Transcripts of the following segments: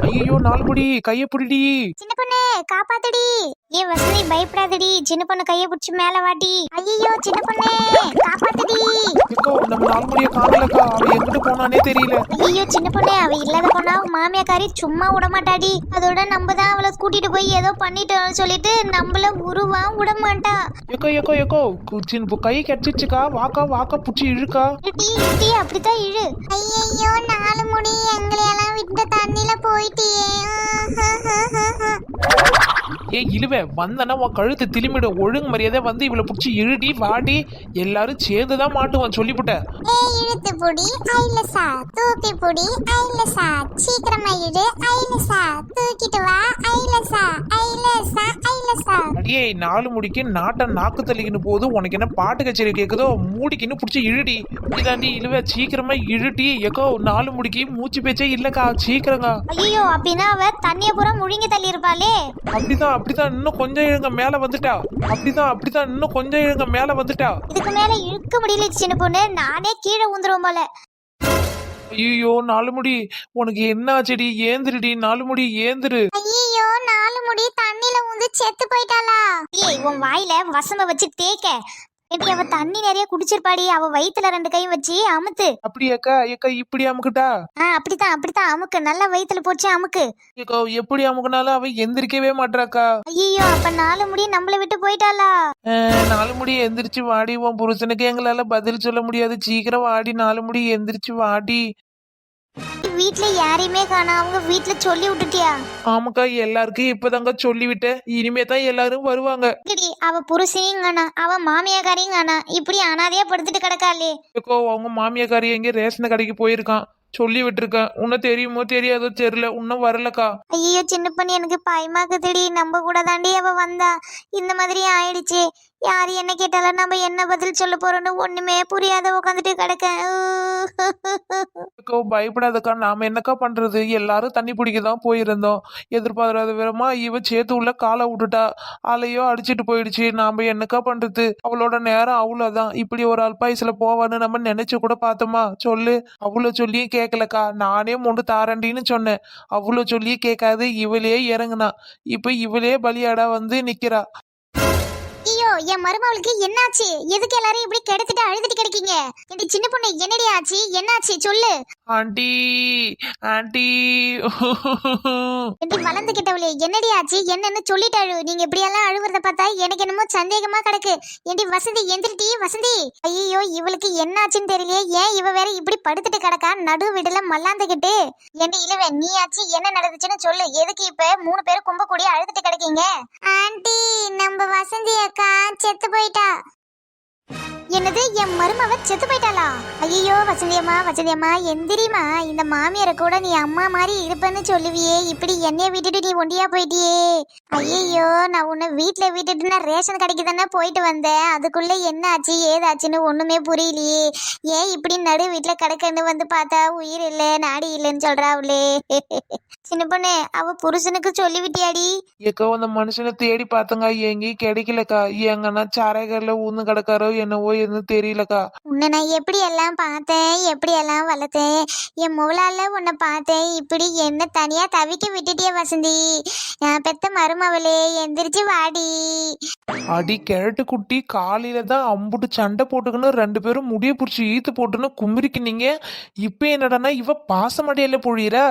ஐயோ நால்குடி கைய புடிடி. சின்ன பொண்ணு காப்பாத்துடி. ஏ வசதி பயப்படாதடி. சின்ன பொண்ணு கைய பிடிச்சு மேல வாட்டி ஐயோ சின்ன பொண்ணு காப்பாத்துடி. ஏக்கோ நம்ம நாலுமுடிய காணலக்கா. அவ எங்கிட்டு போனானே தெரியல. ஐயோ சின்ன பொண்ணு அவ இல்லாத பொண்ணா மாமியாக்காரி சும்மா விட மாட்டாடி. அதோட நம்ம தான் அவளை கூட்டிட்டு போய் ஏதோ பண்ணிட்டோம்னு சொல்லிட்டு நம்மள உருவா விட மாட்டா. ஏக்கோ ஏக்கோ சின்ன பொ- கை கடிச்சிச்சுக்கா வாக்கா வாக்கா புடிச்சு இழுக்கா. இழுட்டி இழுட்டி அப்படித்தான் இழு. ஐயோ நாலு முடி எங்களையெல்லாம் விட்டு தண்ணில போயிட்டியே. ஏ இழுவே வந்தனா உன் கழுத்து திரும்பிடும் ஒழுங்கு மரியாதை வந்து இவளை பிடிச்சி இழுடி வாடி. எல்லாரும் சேர்ந்துதான் மாட்டுவான் சொல்லிவிட்டேன் இழுத்து புடி ஐலசா தூக்கி புடி ஐலசா சீக்கிரமா இடு ஐலசா தூக்கிட்டு வா ஐலசா ஐலசா அடியே நாலு முடிக்கு நாட்டை நாக்கு தள்ளிக்கின்னு போது உனக்கு என்ன பாட்டு கச்சேரி கேக்குதோ? மூடிக்கின்னு புடிச்சு இழுடி. இதாண்டி இழுவ சீக்கிரமா இழுடி. ஏக்கோ நாலு முடிக்கு மூச்சு பேச்சே இல்லக்கா சீக்கிரங்க. ஐயோ அப்படின்னா அவ தண்ணிய பூரா முழுங்கி தள்ளி இருப்பாளே அப்படிதான் அப்படிதான் இன்னும் கொஞ்சம் இழுங்க மேல வந்துட்டா. அப்படிதான் அப்படிதான் இன்னும் கொஞ்சம் இழுங்க மேல வந்துட்டா. இதுக்கு மேல இழுக்க முடியல சின்ன பொண்ணு. நானே கீழே ஊந்துருவோம் போல. ஐயோ நாலு முடி. உனக்கு என்ன ஆச்சுடி ஏந்திருடி நாலு முடி ஏந்திரு. நாலு முடி தண்ணில ஊந்து செத்து போயிட்டாளா? ஏய் உன் வாயில வசம்ப வச்சு தேக்க எப்படி அவ தண்ணி நிறைய குடிச்சிருப்பாடி. அவ வயித்துல ரெண்டு கையும் வச்சு அமுத்து. அப்படியாக்கா ஏக்கா இப்படி அமுக்குட்டா? ஆ அப்படித்தான் அப்படித்தான். அமுக்கு. நல்லா வயித்துல போச்சு அமுக்கு. ஏக்கா எப்படி அமுக்குனாலும் அவ எந்திரிக்கவே மாட்றாக்கா. ஐயோ அப்ப நாலு முடி நம்மள விட்டு போயிட்டாளா? நாலு முடி எந்திரிச்சு வாடி. உன் புருஷனுக்கு எங்களால பதில் சொல்ல முடியாது. சீக்கிரம் வாடி. நாலு முடி எந்திரிச்சு வாடி. வீட்ல யாரையுமே காணோம் அவங்க வீட்ல சொல்லி விட்டுட்டியா? ஆமாக்கா எல்லாருக்கும் இப்பதாங்க சொல்லிவிட்டேன். இனிமே தான் எல்லாரும் வருவாங்க. அவ புருஷனையும் காணா அவ மாமியாக்காரையும் காணா. இப்படி அனாதையா படுத்துட்டு கிடக்காளே. ஏக்கோ அவங்க மாமியாக்காரி எங்க ரேஷன் கடைக்கு போயிருக்கான். சொல்லி விட்டுருக்கேன். உன்ன தெரியுமோ தெரியாதோ தெரியல இன்னும் வரலக்கா. ஐயோ சின்ன பண்ணி எனக்கு பயமாக்குதுடி. நம்ம கூட தாண்டி அவ வந்தா. இந்த மாதிரி ஆயிடுச்சு. யார் என்ன கேட்டாலும் நம்ம என்ன பதில் சொல்ல போறோம்னு ஒண்ணுமே புரியாத உட்காந்துட்டு கிடக்க. பயப்படாதக்கா நாம என்னக்கா பண்றது? எல்லாரும் தண்ணி பிடிக்க தான் போயிருந்தோம். எதிர்பாராத விதமா இவ சேத்து உள்ள காலை விட்டுட்டா அலையோ அடிச்சிட்டு போயிடுச்சு. நாம என்னக்கா பண்றது? அவளோட நேரம் அவ்வளவுதான். இப்படி ஒரு அல்பாயுசுல போவான்னு நம்ம நினைச்சு கூட பார்த்தோமா? சொல்லு. அவ்வளோ சொல்லியும் கேட்கலக்கா நானே முண்டு தாரண்டின்னு சொன்னேன். அவ்வளோ சொல்லியும் கேட்காது. இவளே இறங்குனா. இப்ப இவளே பலியாடா வந்து நிக்கிறா. என் மருமவளுக்கு என்னாச்சு? எதுக்கு எல்லாரும் இப்படி கிடத்திட்டு அழுதுட்டு கிடைக்கீங்க? இந்த சின்ன பொண்ணு என்னடி ஆச்சு? என்னாச்சு? சொல்லு. Aunty aunty. எப்படி வளர்ந்து கிட்டவளே என்னடி ஆச்சு? என்னன்னு சொல்லிட்டு அழு. நீங்க இப்படி எல்லாம் அழுவுறத பார்த்தா எனக்கு என்னமோ சந்தேகமா கிடக்கு. ஏண்டி வசந்தி எந்திரிட்டி வசந்தி. ஐயோ இவளுக்கு என்னாச்சுன்னு தெரியலையே. ஏன் இவ வேற இப்படி படுத்துட்டு கிடக்கா? நடு விடல மல்லாந்துகிட்டு. ஏண்டி இழுவ நீ ஆச்சு? என்ன நடந்துச்சுன்னு சொல்லு. எதுக்கு இப்ப மூணு பேரும் கும்ப கூடி அழுதுட்டு கிடக்கீங்க? ஆண்டி நம்ம வசந்தி அக்கா செத்து போயிட்டா. என்னது என் மருமவ செத்து போயிட்டாளா? ஐயோ வசந்தியம்மா வசந்தியம்மா எந்திரிமா இந்த மாமியாரை கூட நீ அம்மா மாதிரி இருப்பேன்னு சொல்லுவியே இப்படி என்னைய விட்டுட்டு நீ ஒண்டியா போயிட்டியே? ஐயோ நான் உன்னை வீட்டுல விட்டுட்டு நான் ரேஷன் கடைக்கு தானே போயிட்டு வந்தேன். அதுக்குள்ள என்ன ஆச்சு ஏதாச்சுன்னு ஒண்ணுமே புரியலையே. ஏன் இப்படி நடு வீட்டுல கிடக்கன்னு வந்து பார்த்தா உயிர் இல்ல நாடி இல்லைன்னு சொல்றாவுளே? சின்ன பொண்ணு அவ புருஷனுக்கு சொல்லிவிட்டியாடி? ஏக்கோ அந்த மனுஷனை தேடி பார்த்தங்க. எங்கேயும் கிடைக்கலக்கா. எங்கன்னா சாரைகள்ல ஊந்து கிடக்காரோ என்னவோ எதுவும் தெரியலக்கா. உன்னை நான் எப்படி எல்லாம் பார்த்தேன் எப்படி எல்லாம் வளர்த்தேன் என் மூளால உன்னை பார்த்தேன் இப்படி என்ன தனியா தவிக்க விட்டுட்டியே வசந்தி. நான் பெத்த மருமவளே எந்திரிச்சு வாடி. அடி கிழட்டு குட்டி காலையில தான் அம்புட்டு சண்டை போட்டுக்கணும் ரெண்டு பேரும் முடிய பிடிச்சி ஈத்து போட்டுன்னு கும்பிரிக்கினீங்க இப்போ என்னடான்னா இவ பாசமடையில பொழியிறா.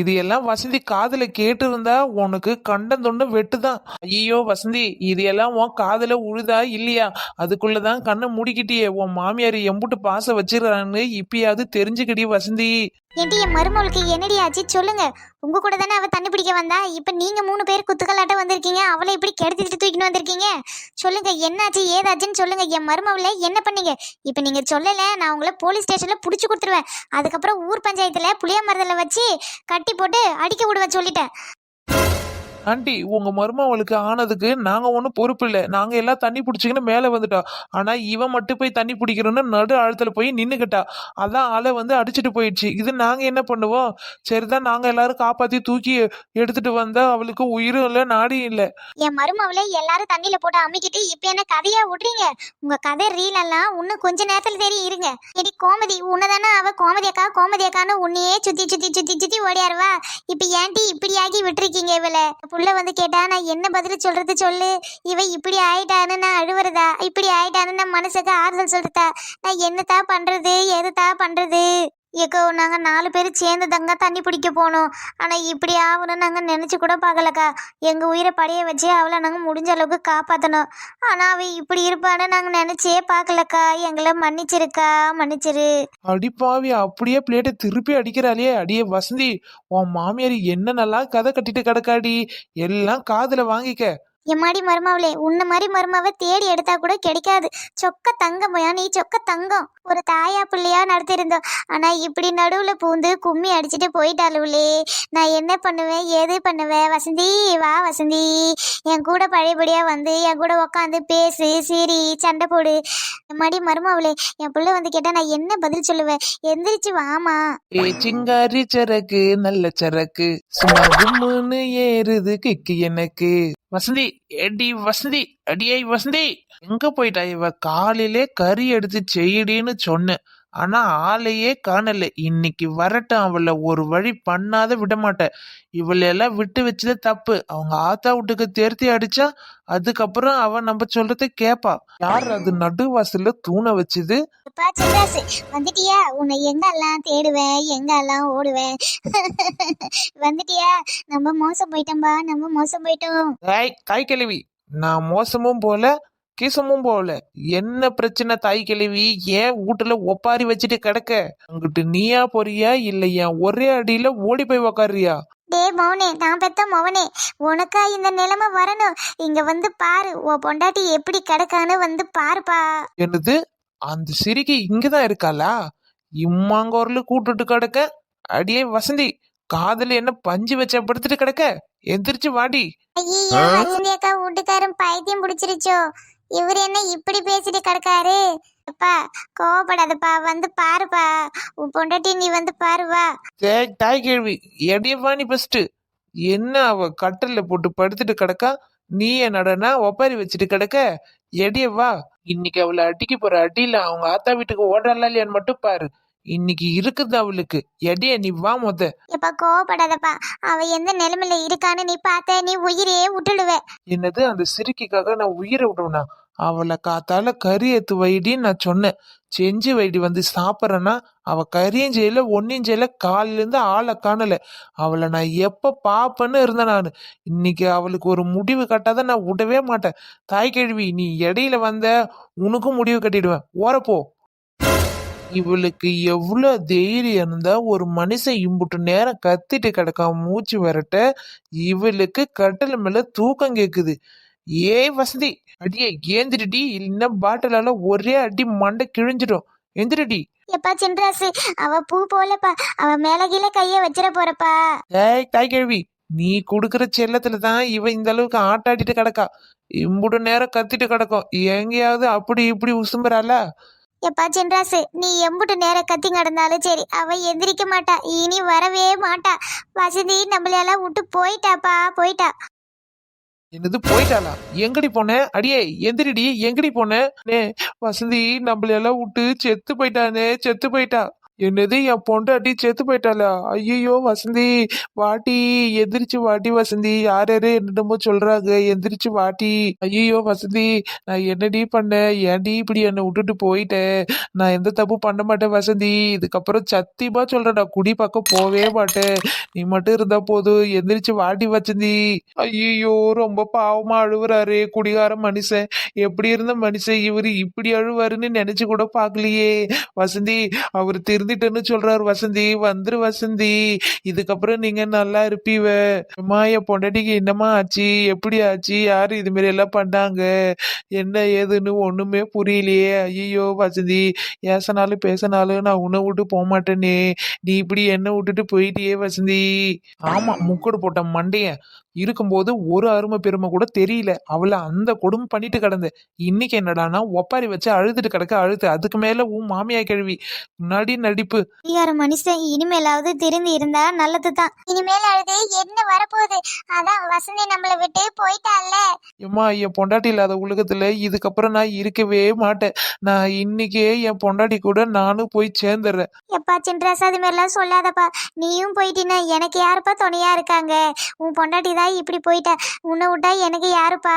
இது எல்லாம் வசந்தி காதில் கேட்டு இருந்தா உனக்கு கண்டம் தொண்டு வெட்டுதான். ஐயோ வசந்தி இது எல்லாம் உன் காதில் உழுதா இல்லையா? அதுக்குள்ளதான் கண்ணை மூடிக்கிட்டியே. உன் மாமியார் எம்புட்டு பாச வச்சிருக்கான்னு இப்பயாவது தெரிஞ்சுக்கிடி வசந்தி. ஏன்டி என் மருமவளுக்கு என்னடி ஆச்சு? சொல்லுங்க. உங்க கூட தானே அவ தண்ணி பிடிக்க வந்தா? இப்ப நீங்க மூணு பேர் குத்துக்கலாட்ட வந்திருக்கீங்க. அவளை இப்படி கெடுத்துட்டு தூக்கிட்டு வந்திருக்கீங்க? சொல்லுங்க என்னாச்சு? ஏதாச்சுன்னு சொல்லுங்க. என் மருமவளை என்ன பண்ணீங்க? இப்ப நீங்க சொல்லல நான் உங்களை போலீஸ் ஸ்டேஷன்ல புடிச்சு கொடுத்துருவேன். அதுக்கப்புறம் ஊர் பஞ்சாயத்துல புளிய மரத்துல வச்சு கட்டி போட்டு அடிக்க விடுவேன் சொல்லிட்டேன். ஆண்டி உங்க மருமவளுக்கு ஆனதுக்கு நாங்க ஒன்றும் பொறுப்பு இல்லை. நாங்க எல்லாம் தண்ணி பிடிச்சிக்கின்னு மேலே வந்துட்டோம் ஆனா இவன் மட்டும் போய் தண்ணி பிடிக்கிறோன்னு நடு ஆழத்துல போய் நின்றுக்கிட்டா அதான் ஆளை வந்து அடிச்சிட்டு போயிடுச்சு. இது நாங்க என்ன பண்ணுவோம்? சரிதான் நாங்க எல்லாரும் காப்பாத்தி தூக்கி எடுத்துட்டு வந்தா அவளுக்கு உயிரும் இல்லை நாடியும் இல்லை. என் மருமவளை எல்லாரும் தண்ணியில போட்டு அமுக்கிட்டு இப்ப என்ன கதையா விடுறீங்க? உங்க கதை ரீல் எல்லாம் இன்னும் கொஞ்ச நேரத்துல தெரியும் இருங்க. இடி கோமதி உன்னதானே அவ கோமதி அக்கா கோமதி அக்கான்னு உன்னையே சுத்தி சுத்தி சுத்தி சுத்தி ஓடியாருவா இப்ப ஏன்டி இப்படி ஆகி விட்டுருக்கீங்க இவளை? புள்ள வந்து கேட்டா நான் என்ன பதில் சொல்றது சொல்லு? இவ இப்படி ஆயிட்டான்னு நான் அழுவுறதா? இப்படி ஆயிட்டான்னு நான் மனசுக்கு ஆறுதல் சொல்றதா? நான் என்னத்தா பண்றது? எதுத்தா பண்றது? ஏக்கோ நாங்கள் நாலு பேர் சேர்ந்து தாங்க தண்ணி பிடிக்க போனோம். ஆனால் இப்படி ஆகணும்னு நாங்கள் நினச்சி கூட பார்க்கலக்கா. எங்கள் உயிரை படைய வச்சு அவளை நாங்கள் முடிஞ்ச அளவுக்கு காப்பாற்றணும் ஆனால் அவள் இப்படி இருப்பான்னு நாங்கள் நினச்சே பார்க்கலக்கா. எங்களை மன்னிச்சிருக்கா? மன்னிச்சிரு. அடிப்பாவி அப்படியே பிளேட்டை திருப்பி அடிக்கிறாளே. அடியே வசந்தி உன் மாமியார் என்ன நல்லா கதை கட்டிட்டு கிடக்காடி? எல்லாம் காதில் வாங்கிக்க. எம்மாடி மருமாவளே உன்ன மாதிரி மருமாவை தேடி எடுத்தா கூட கிடைக்காது. சொக்க தங்கம் நீ சொக்க தங்கம். ஒரு தாயா பிள்ளையா நடத்திருந்தோம் ஆனா இப்படி நடுவுல பூந்து கும்மி அடிச்சுட்டு போயிட்டாளுவுளே நான் என்ன பண்ணுவேன்? ஏது பண்ணுவேன்? வசந்தி வா வசந்தி. என் கூட பழையபடியா வந்து என் கூட உக்காந்து பேசு சிரி சண்டை போடு. எம்மாடி மருமாவளே என் பிள்ளை வந்து கேட்டா நான் என்ன பதில் சொல்லுவேன்? எந்திரிச்சு வாமா ஏ சிங்காரி சரக்கு நல்ல சரக்கு. சும்மா ஏறுது கிக்கு எனக்கு. வசந்தி ஏடி வசந்தி? அடியை வசந்தி! எங்க போயிட்டா இவ? காலையிலே கறி எடுத்து செய்யடின்னு சொன்னேன். ஆனா ஆளையே காணல. இன்னைக்கு வரட்டும் அவளை ஒரு வழி பண்ணாத விட மாட்டேன் இவளை எல்லாம் விட்டு வச்சது தப்பு. அவங்க ஆத்தா வீட்டுக்கு தேர்த்தி அடிச்சா அதுக்கப்புறம் அவ நம்ம சொல்றதை கேப்பா. யார் அது நடுவாசல்ல தூண வச்சது? அப்பா சின்ராசு வந்துட்டியா? உன்னை எங்கெல்லாம் தேடுவேன் எங்கெல்லாம் ஓடுவேன் வந்துட்டியா? நம்ம மோசம் போயிட்டோம்பா நம்ம மோசம் போயிட்டோம். தாய் கிழவி நான் மோசமும் போல கீசமும் போல. என்ன பிரச்சனை தாய் கிழவி? ஏன் வீட்டுல ஒப்பாரி வச்சுட்டு கிடக்க? அங்கிட்டு நீயா போறியா இல்ல என் ஒரே அடியில ஓடி போய் உக்காரியா டே மௌனே நான் பெத்த மௌனே உனக்கா இந்த நிலைமை வரணும். இங்க வந்து பாரு உன் பொண்டாட்டி எப்படி கிடக்கான்னு வந்து பாருப்பா. என்னது? அந்த சிரிக்கி இங்கதான் இருக்காளா? இம்மாங்கோர்ல கூட்டுட்டு கிடக்க? அடியே வசந்தி காதுல என்ன பஞ்சு வச்ச படுத்துட்டு கிடக்க? எந்திரிச்சு வாடி. ஐயோ வசந்தி அக்கா வீட்டுக்காரன் பைத்தியம் பிடிச்சிருச்சோ. இவர் என்ன இப்படி பேசிட்டு கிடக்காரு? அப்பா கோவப்படாதப்பா வந்து பாருப்பா. உன் பொண்டாட்டி நீ வந்து பாருவா. டேய், தாய் கேள்வி. எடைய வாணி ஃபர்ஸ்ட் என்ன அவ கட்டல்ல போட்டு படுத்துட்டு கிடக்கா? நீ என்னடனா ஒப்பாரி வச்சுட்டு கிடக்க? எடைய வா. இன்னைக்கு அவளை அடிக்க போற அடியில அவங்க ஆத்தா வீட்டுக்கு ஓடுறாளா இல்லையான்னு மட்டும் பாரு. இன்னைக்கு இருக்குது அவளுக்கு. எடைய நீ வா மொத. எப்பா கோவப்படாதப்பா. அவ எந்த நிலைமையில இருக்கான்னு நீ பார்த்த நீ உயிரே விட்டுடுவ. என்னது அந்த சிரிக்கிக்காக நான் உயிரை விடுவேனா அவளை காத்தால கறி ஏத்து வைடின்னு நான் சொன்னேன். செஞ்சு வைடி வந்து சாப்பிட்றேன்னா அவள் கறியும் செய்யல ஒன்றையும் செய்யல காலிலேருந்து ஆளை காணலை. அவளை நான் எப்போ பார்ப்பேன்னு இருந்தேன் நான். இன்னைக்கு அவளுக்கு ஒரு முடிவு கட்டாத நான் விடவே மாட்டேன். தாய் கேள்வி நீ இடையில வந்த உனக்கும் முடிவு கட்டிடுவேன். ஓரப்போ இவளுக்கு எவ்வளோ தைரியம் இருந்தா ஒரு மனுஷன் இம்புட்டு நேரம் கத்திட்டு கிடக்காம மூச்சு வரட்ட இவளுக்கு கட்டில் மேல தூக்கம் கேக்குது. ஏய் வசந்தி அடியே ஏந்திரிடி இல்லைன்னா பாட்டிலால ஒரே அடி மண்டை கிழிஞ்சிடும். எந்திரடி. எப்பா சின்ராசு அவ பூ போலப்பா. அவ மேல கீழே கைய வச்சிட போறப்பா. ஏய் தாய் கேள்வி நீ கொடுக்குற செல்லத்துல தான் இவ இந்த அளவுக்கு ஆட்டாடிட்டு கிடக்கா. இம்புட்டு நேரம் கத்திட்டு கிடக்கும். எங்கேயாவது அப்படி இப்படி உசும்புறாளா? எப்பா சின்ராசு நீ எம்புட்டு நேரம் கத்தி நடந்தாலும் சரி அவ எந்திரிக்க மாட்டா. இனி வரவே மாட்டா. வசந்தி நம்மளையெல்லாம் விட்டு போயிட்டாப்பா போயிட்டா. என்னது போயிட்டாளா? எங்கடி போன? அடியே எந்திரிடி எங்கடி போன? நே வசந்தி நம்மள எல்லாம் விட்டு செத்து போயிட்டானே செத்து போயிட்டா. என்னது என் பொண்டாட்டி செத்து போயிட்டாளா? ஐயோ வசந்தி வாட்டி எந்திரிச்சு வாட்டி வசந்தி. யார் யாரு என்னமோ சொல்றாங்க எந்திரிச்சு வாட்டி. ஐயோ வசந்தி நான் என்னடி பண்ணேன் ஏன்டி இப்படி என்னை விட்டுட்டு போயிட்டேன் நான் எந்த தப்பு பண்ண மாட்டேன் வசந்தி. இதுக்கப்புறம் சத்தியமா சொல்றேன் நான் குடி பக்கம் போவே மாட்டேன். நீ மட்டும் இருந்தா போதும். எந்திரிச்சு வாட்டி வசந்தி. ஐயோ ரொம்ப பாவமா அழுவுறாரு குடிகார மனுஷன். எப்படி இருந்த மனுஷன் இவரு இப்படி அழுவாருன்னு நினைச்சு கூட பாக்கலையே வசந்தி அவர் திரு திருந்திட்டேன்னு சொல்றாரு வசந்தி. வந்துரு வசந்தி. இதுக்கப்புறம் நீங்க நல்லா இருப்பீவ. அம்மா என் பொண்டாட்டிக்கு என்னம்மா ஆச்சு? எப்படி ஆச்சு? யாரு இது மாதிரி எல்லாம் பண்ணாங்க? என்ன ஏதுன்னு ஒண்ணுமே புரியலையே. ஐயோ வசந்தி. ஏசனாலும் பேசினாலும் நான் உன்னை விட்டு போக மாட்டேனே. நீ இப்படி என்ன விட்டுட்டு போயிட்டியே வசந்தி. ஆமா முக்கோடு போட்ட மண்டையன் இருக்கும்போது ஒரு அருமை பெருமை கூட தெரியல. அவளை அந்த கொடுமை பண்ணிட்டு கிடந்த. இன்னைக்கு என்னடான்னா ஒப்பாரி வச்சு அழுதுட்டு கிடக்க அழுது. அதுக்கு மேல உன் மாமியா கிழவி. முன்னாடி நடி நடிப்பு யார மனுஷன் இனிமேலாவது திரும்பி இருந்தா நல்லதுதான். இனிமேல் அழுது என்ன வரப்போகுது? அதான் வசந்தி நம்மள விட்டு போயிட்டால ஏம்மா என் பொண்டாட்டி இல்லாத உலகத்துல இதுக்கப்புறம் நான் இருக்கவே மாட்டேன். நான் இன்னைக்கே என் பொண்டாட்டி கூட நானும் போய் சேர்ந்துடுறேன் எப்பா சின்ராசா அது மாதிரிலாம் சொல்லாதப்பா. நீயும் போயிட்டினா எனக்கு யாருப்பா துணையா இருக்காங்க? உன் பொண்டாட்டி தான் இப்படி போயிட்டா. உன்னை விட்டா எனக்கு யாருப்பா?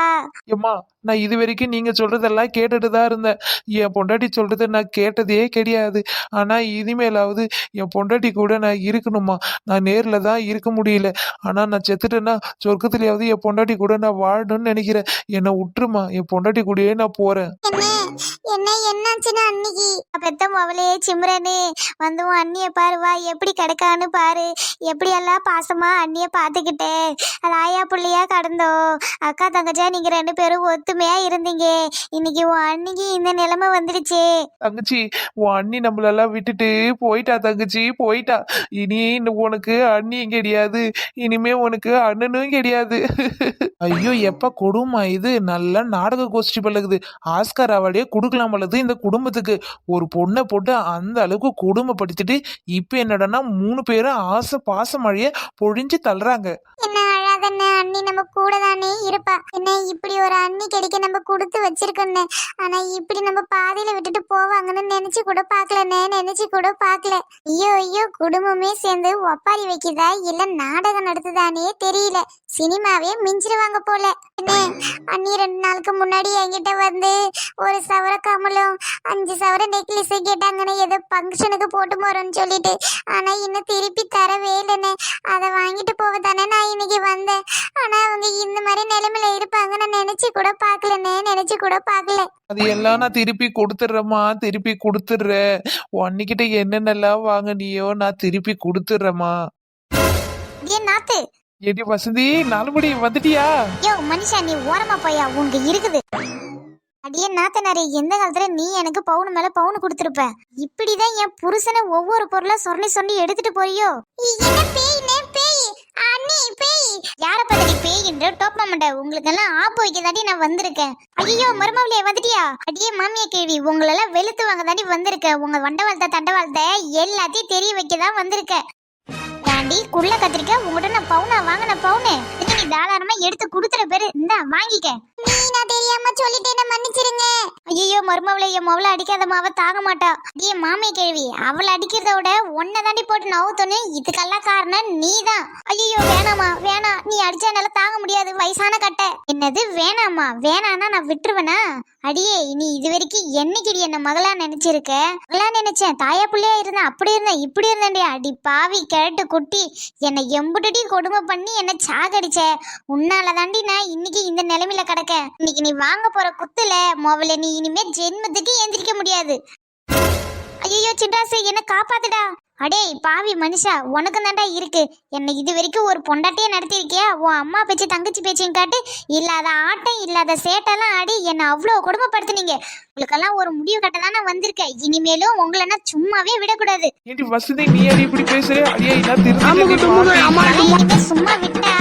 ஏம்மா நான் இது வரைக்கும் நீங்க சொல்றதெல்லாம் கேட்டுட்டு தான் இருந்தேன். என் பொண்டாட்டி சொல்றதை நான் கேட்டதே கிடையாது. ஆனா இனிமேலாவது என் பொண்டாட்டி கூட நான் இருக்கணுமா? நான் நேர்ல தான் இருக்க முடியல. ஆனா நான் செத்துட்டேன்னா சொர்க்கத்துலயாவது என் பொண்டாட்டி கூட நான் வாழணும்னு நினைக்கிறேன். என்னை விட்டுருமா என் பொண்டாட்டி கூடயே நான் போறேன். என்ன என்ன என்னாச்சுன்னு அன்னைக்கு? பெத்த மவளே சிம்ரனு வந்து உன் அண்ணிய பாரு வா எப்படி கிடக்கான்னு பாரு. எப்படி எல்லாம் பாசமா அண்ணிய பாத்துக்கிட்டே அது ஆயா புள்ளையா கடந்தோம். அக்கா தங்கச்சா நீங்க ரெண்டு பேரும் ஒத்துமையா இருந்தீங்க. இன்னைக்கு உன் அன்னிக்கு இந்த நிலைமை வந்துடுச்சே. தங்கச்சி உன் அண்ணி நம்மளெல்லாம் விட்டுட்டு போயிட்டா தங்கச்சி போயிட்டா. இனி உனக்கு அண்ணியும் கிடையாது. இனிமே உனக்கு அண்ணனும் கிடையாது. ஐயோ எப்ப கொடுமை இது? நல்ல நாடக கோஷ்டி பழகுது ஆஸ்கார் அவார்டே கொடுக்கலாம் பழகுது இந்த குடும்பத்துக்கு. ஒரு பொண்ணை போட்டு அந்த அளவுக்கு கொடுமைப்படுத்திட்டு இப்ப என்னடனா மூணு பேரும் ஆசை பாச மழைய பொழிஞ்சு தள்ளுறாங்க. என்ன அண்ணி நம்ம கூட தானே இருப்பா. என்ன இப்படி ஒரு அண்ணி கிடைக்க நம்ம கொடுத்து வச்சிருக்கோன்னு ஆனா இப்படி நம்ம பாதையில விட்டுட்டு போவாங்கன்னு நினைச்சு கூட பாக்கலண்ணே நினைச்சு கூட பாக்கல ஐயோ ஐயோ குடும்பமே சேர்ந்து ஒப்பாரி வைக்குதா? இல்ல நாடகம் நடத்துதானே தெரியல. சினிமாவே மிஞ்சிருவாங்க போல. என்ன அண்ணி ரெண்டு நாளுக்கு முன்னாடி என்கிட்ட வந்து ஒரு சவர கமலும் அஞ்சு சவர நெக்லஸ் கேட்டாங்கன்னு ஏதோ ஃபங்க்ஷனுக்கு போட்டு போறோம்னு சொல்லிட்டு. ஆனா இன்னும் திருப்பி தரவே இல்லைன்னு அதை வாங்கிட்டு போக தானே நான் இன்னைக்கு வந்தேன் ஆனா அவங்க இந்த மாதிரி நிலைமையில இருப்பாங்க நான் நினைச்சு கூட பார்க்கலனே நினைச்சு கூட பார்க்கல. அது எல்லாம் நான் திருப்பி கொடுத்துட்றேம்மா. திருப்பி கொடுத்துட்றேன் உன்னிக்கிட்ட என்னென்னலாம் வாங்கினியோ நான் திருப்பி கொடுத்துட்றேம்மா. ஏன் நாத்து. ஏடி வசந்தி நாலுபடி வந்துட்டியா? யோ மனுஷா நீ ஓரமா போயா. உங்க இருக்குது. அடியே நாத்தனாரே எந்த காலத்துல நீ எனக்கு பவுன் மேல பவுன் கொடுத்துருப்ப? இப்படிதான் என் புருஷனை ஒவ்வொரு பொருளா சொன்னி சொல்லி எடுத்துட்டு போறியோ? பத்தி பேய்ன்ற டோப் மாமண்ட உங்களுக்கு எல்லாம் ஆப்பு வைக்க தாண்டி நான் வந்திருக்கேன். ஐயோ மருமவளே வந்துட்டியா? அடியே மாமியா கேள்வி. உங்களெல்லாம் வெளுத்து வாங்க தாண்டி வந்திருக்கேன். உங்க வண்டவாளத்தை தண்டவாளத்தை எல்லாத்தையும் தெரிய வைக்க தான் வந்திருக்கேன். ஏண்டி குள்ள கத்திரிக்காய் உங்ககிட்ட நான் பவுனா வாங்கின பவுனு. நீ தாராளமா எடுத்து குடுத்துற பேரு. இந்தா வாங்கிக்க. நீ நான் தெரியாம சொல்லிட்டேன் மன்னிச்சிருங்க. ஐயோ மருமவளை என் மவளை அடிக்காத மாவ தாங்க மாட்டா. ஏ மாமிய கேள்வி. அவளை அடிக்கிறத விட உன்னை தாண்டி போட்டு நவுத்தோன்னு இதுக்கெல்லாம் காரணம் நீதான். ஐயோ வேணாமா வேணாம். நீ அடிச்சா என்னால தாங்க முடியாது. வயசான கட்டை. என்னது வேணாமா வேணான்னா நான் விட்டுருவேனா? அடியே நீ இது வரைக்கும் என்னைக்கு என்ன மகளா நினைச்சிருக்க? மகளா நினைச்சேன். தாயா பிள்ளையா இருந்தேன் அப்படி இருந்தேன் இப்படி இருந்தேன்டி. அடி பாவி கேட்டு குட்டி. என்னை எம்புட்டடி கொடுமை பண்ணி என்னை சாகடிச்ச. உன்னால தாண்டி நான் இன்னைக்கு இந்த நிலைமையில கிடக்க இன்னைக்கு நீ வாங்க போற குத்துல முதல்ல நீ இனிமே ஜென்மத்துக்கு எந்திரிக்க முடியாது. ஐயோ சின்ராசு என்ன காப்பாத்துடா. அடேய் பாவி மனுஷா உனக்கு தாண்டா இருக்கு. என்னை இது வரைக்கும் ஒரு பொண்டாட்டியே நடத்திருக்கியா உன் அம்மா பேச்சு தங்கச்சி பேச்சையும் காட்டு இல்லாத ஆட்டம் இல்லாத சேட்டெல்லாம் ஆடி என்னை அவ்வளோ கொடுமைப்படுத்துனீங்க. உங்களுக்கெல்லாம் ஒரு முடிவு கட்ட தானே வந்திருக்கேன். இனிமேலும் உங்களை நான் சும்மாவே விடக்கூடாது. நீ அடி இப்படி பேசுற? இனிமே சும்மா விட்டா?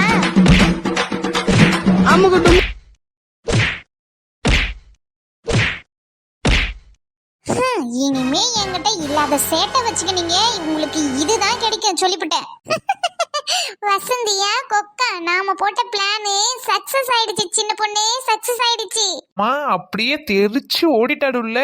இனிமே என்கிட்ட இல்லாத சேட்டை வச்சுக்கினீங்க. உங்களுக்கு இதுதான் கிடைக்கும் சொல்லிவிட்டேன் வசந்தியா கொக்கா நாம போட்ட பிளானு சக்சஸ் ஆயிடுச்சு சின்ன பொண்ணே சக்சஸ் ஆயிடுச்சு. மா அப்படியே தெரிச்சு ஓடிட்டாடுல்ல.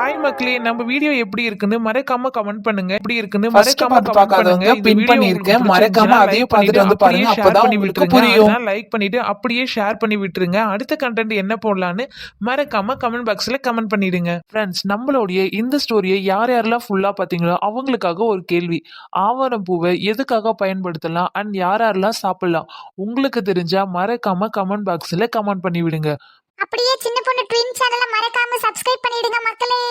ஹாய் மக்களே நம்ம வீடியோ எப்படி இருக்குன்னு மறக்காம கமெண்ட் பண்ணுங்க. எப்படி இருக்குன்னு மறக்காம கமெண்ட் பண்ணுங்க. pin பண்ணியிருக்கேன். மறக்காம அதையும் பார்த்துட்டு வந்து பாருங்க. அப்பதான் உங்களுக்கு புரியும். லைக் பண்ணிட்டு அப்படியே ஷேர் பண்ணி விட்டுருங்க அடுத்த கண்டென்ட் என்ன போடலான்னு மறக்காம கமெண்ட் பாக்ஸ்ல கமெண்ட் பண்ணிடுங்க. ஃப்ரெண்ட்ஸ் நம்மளுடைய இந்த ஸ்டோரியை யார் யாரெல்லாம் ஃபுல்லா பாத்தீங்களோ அவங்களுக்காக ஒரு கேள்வி. ஆவாரம் பூவை எதுக்காக பயன்படுத்தலாம்? அண்ட் யார் யாரெல்லாம் சாப்பிடலாம்? உங்களுக்கு தெரிஞ்சா மறக்காம கமெண்ட் பாக்ஸ்ல கமெண்ட் பண்ணி விடுங்க அப்படியே சின்ன பொண்ணு ட்வின் சேனலை மறக்காம சப்ஸ்கிரைப் பண்ணிடுங்க மக்களே.